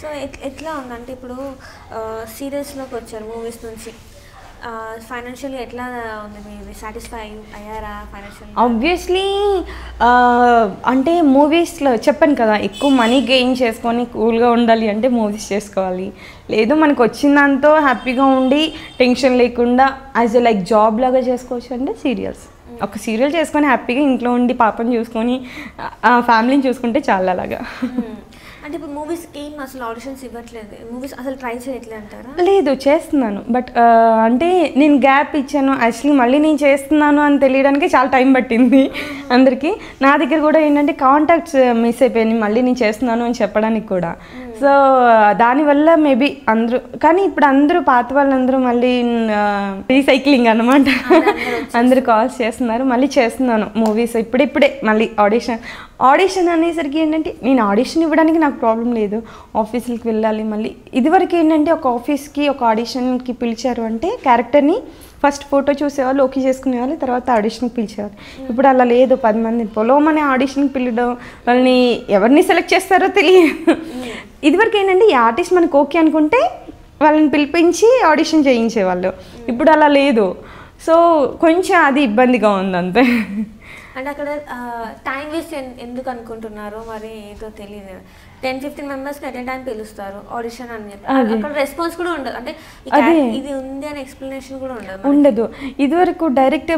So at- ఎట్లా ఉందంటే ఇప్పుడు సీరియల్స్లోకి వచ్చారు మూవీస్ నుంచి. ఫైనాన్షియల్గా ఎట్లా ఉంది? మీరు సాటిస్ఫై అయ్యారా ఫైనాన్షియల్ ఆబ్వియస్లీ అంటే మూవీస్లో చెప్పాను కదా ఎక్కువ మనీ గెయిన్ చేసుకొని కూల్గా ఉండాలి అంటే మూవీస్ చేసుకోవాలి. లేదు మనకు వచ్చిన దాంతో హ్యాపీగా ఉండి టెన్షన్ లేకుండా యాజ్ ఎ లైక్ జాబ్ లాగా చేసుకోవచ్చు అంటే సీరియల్స్. ఒక సీరియల్ చేసుకొని హ్యాపీగా ఇంట్లో ఉండి పాపని చూసుకొని ఫ్యామిలీని చూసుకుంటే చాలా అలాగా. అంటే ఇప్పుడు మూవీస్కి అసలు ఆడిషన్స్ ఇవ్వట్లేదు? మూవీస్ అసలు ట్రై చేయట్లేదు అంటారా? లేదు చేస్తున్నాను. బట్ అంటే నేను గ్యాప్ ఇచ్చాను. యాక్చువల్లీ మళ్ళీ నేను చేస్తున్నాను అని తెలియడానికి చాలా టైం పట్టింది అందరికీ. నా దగ్గర కూడా ఏంటంటే కాంటాక్ట్స్ మిస్ అయిపోయినాయి. మళ్ళీ నేను చేస్తున్నాను అని చెప్పడానికి కూడా. సో దానివల్ల మేబీ అందరూ కానీ ఇప్పుడు అందరూ పాత వాళ్ళందరూ మళ్ళీ రీసైక్లింగ్ అనమాట అందరూ కాల్స్ చేస్తున్నారు. మళ్ళీ చేస్తున్నాను. మూవీస్ ఇప్పుడిప్పుడే మళ్ళీ ఆడిషన్ ఆడిషన్ అనేసరికి ఏంటంటే నేను ఆడిషన్ ఇవ్వడానికి నాకు ప్రాబ్లం లేదు. ఆఫీసులకి వెళ్ళాలి మళ్ళీ. ఇదివరకు ఏంటంటే ఒక ఆఫీస్కి ఒక ఆడిషన్కి పిలిచారు అంటే క్యారెక్టర్ని ఫస్ట్ ఫోటో చూసేవాళ్ళు ఓకే చేసుకునేవాళ్ళు తర్వాత ఆడిషన్కి పిలిచేవాళ్ళు ఇప్పుడు అలా లేదు పది మంది పొలోమనే ఆడిషన్కి పిలవడం వాళ్ళని ఎవరిని సెలెక్ట్ చేస్తారో తెలియదు. ఇదివరకు ఏంటంటే ఈ ఆర్టిస్ట్ మనకు ఓకే అనుకుంటే వాళ్ళని పిలిపించి ఆడిషన్ చేయించేవాళ్ళు. ఇప్పుడు అలా లేదు. సో కొంచెం అది ఇబ్బందిగా ఉంది అంతే. అంటే అక్కడ టైం వేస్ట్ ఎందుకు అనుకుంటున్నారో మరి ఏదో తెలియదు టెన్ ఫిఫ్టీన్ మెంబర్స్కి అటెండ్ టైం పిలుస్తారు ఆడిషన్ అని చెప్పి. అక్కడ రెస్పాన్స్ కూడా ఉండదు. అంటే ఇది ఉంది అని ఎక్స్ప్లెనేషన్ కూడా ఉండదు. ఉండదు. ఇదివరకు డైరెక్ట్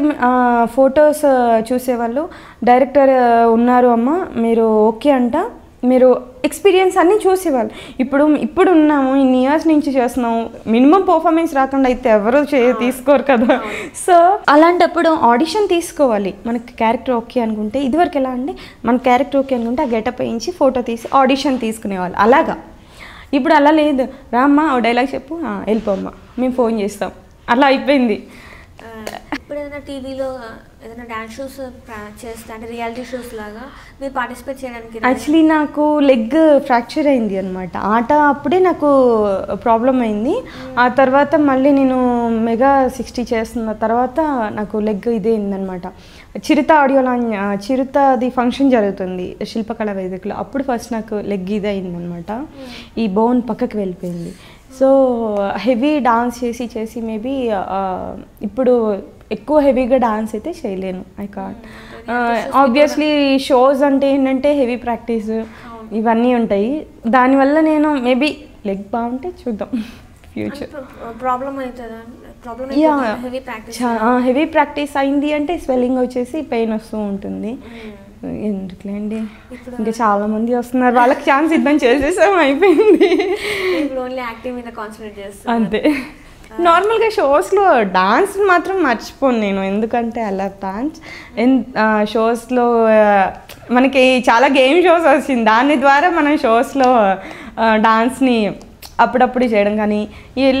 ఫొటోస్ చూసేవాళ్ళు డైరెక్టర్ ఉన్నారు అమ్మ మీరు ఓకే అంట మీరు ఎక్స్పీరియన్స్ అన్నీ చూసేవాళ్ళు. ఇప్పుడు ఇప్పుడు ఉన్నాము ఇన్ని ఇయర్స్ నుంచి చేస్తున్నాము మినిమం పర్ఫార్మెన్స్ రాకుండా అయితే ఎవరు చే తీసుకోరు కదా. సో అలాంటప్పుడు ఆడిషన్ తీసుకోవాలి. మనకి క్యారెక్టర్ ఓకే అనుకుంటే ఇదివరకు ఎలా అంటే మన క్యారెక్టర్ ఓకే అనుకుంటే ఆ గెటప్ వేయించి ఫోటో తీసి ఆడిషన్ తీసుకునేవాళ్ళు. అలాగా. ఇప్పుడు అలా లేదు. రామ్మా ఓ డైలాగ్ చెప్పు. "ఆ, వెళ్ళిపోమ్మా మేము ఫోన్ చేస్తాం. అలా అయిపోయింది. ఇప్పుడు ఏదైనా టీవీలో ఏదైనా డాన్స్ షోస్ చేస్తా అంటే రియాలిటీ షోస్ లాగా మీరు పార్టిసిపేట్ చేయడానికి యాక్చువల్లీ నాకు లెగ్ ఫ్రాక్చర్ అయింది అనమాట ఆట అప్పుడే నాకు ప్రాబ్లం అయింది. ఆ తర్వాత మళ్ళీ నేను మెగా సిక్స్టీ చేస్తున్న తర్వాత నాకు లెగ్ ఇదే అయిందనమాట చిరుత ఆడియో లాంచ్ చిరుతది ఫంక్షన్ జరుగుతుంది శిల్పకళ వేదికలో. అప్పుడు ఫస్ట్ నాకు లెగ్ ఇది అయిందనమాట ఈ బోన్ పక్కకి వెళ్ళిపోయింది. సో హెవీ డాన్స్ చేసి చేసి మేబీ ఇప్పుడు ఎక్కువ హెవీగా డాన్స్ అయితే చేయలేను ఐ కాట్ ఆబ్వియస్లీ షోస్ అంటే ఏంటంటే హెవీ ప్రాక్టీస్ ఇవన్నీ ఉంటాయి. దానివల్ల నేను మేబీ లెగ్ బాగుంటే చూద్దాం. ఫ్యూచర్ ప్రాబ్లం అవుతుందా? Problem yeah heavy practice heavy practice అయింది అంటే స్వెల్లింగ్ వచ్చేసి పెయిన్ వస్తూ ఉంటుంది. ఎందుకులేండి ఇంకా చాలా మంది వస్తున్నారు. వాళ్ళకి ఛాన్స్ ఇద్దాం చేసేసాం అయిపోయింది. అంతే. నార్మల్గా షోస్లో డాన్స్ మాత్రం మర్చిపోను నేను. ఎందుకంటే అలా డాన్స్ ఎన్ షోస్లో మనకి చాలా గేమ్ షోస్ వచ్చింది దాని ద్వారా మనం షోస్లో డాన్స్ని అప్పుడప్పుడు చేయడం కానీ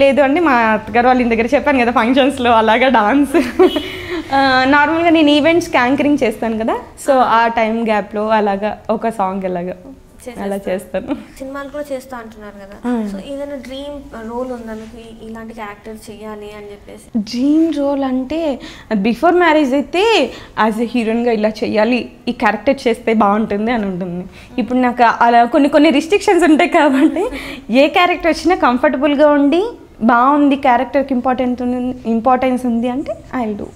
లేదు అంటే మా అత్తగారు వాళ్ళ ఇంటి దగ్గర చెప్పాను కదా ఫంక్షన్స్లో అలాగా డాన్స్. నార్మల్గా నేను ఈవెంట్స్ యాంకరింగ్ చేస్తాను కదా. సో ఆ టైం గ్యాప్లో అలాగా ఒక సాంగ్ అలాగా అలా చేస్తాను. సినిమాలు కూడా చేస్తా అంటున్నారు కదా. సో ఏదైనా డ్రీమ్ రోల్ ఉందా? మీకు ఇలాంటి క్యారెక్టర్ చేయాలి అని చెప్పేసి. డ్రీమ్ రోల్ అంటే బిఫోర్ మ్యారేజ్ అయితే యాజ్ ఎ హీరోయిన్గా ఇలా చేయాలి. ఈ క్యారెక్టర్ చేస్తే బాగుంటుంది అని ఉంటుంది. ఇప్పుడు నాకు అలా కొన్ని కొన్ని రిస్ట్రిక్షన్స్ ఉంటాయి కాబట్టి ఏ క్యారెక్టర్ వచ్చినా కంఫర్టబుల్గా ఉండి బాగుంది క్యారెక్టర్కి ఇంపార్టెంట్ ఉంది ఇంపార్టెన్స్ ఉంది అంటే ఐ డూ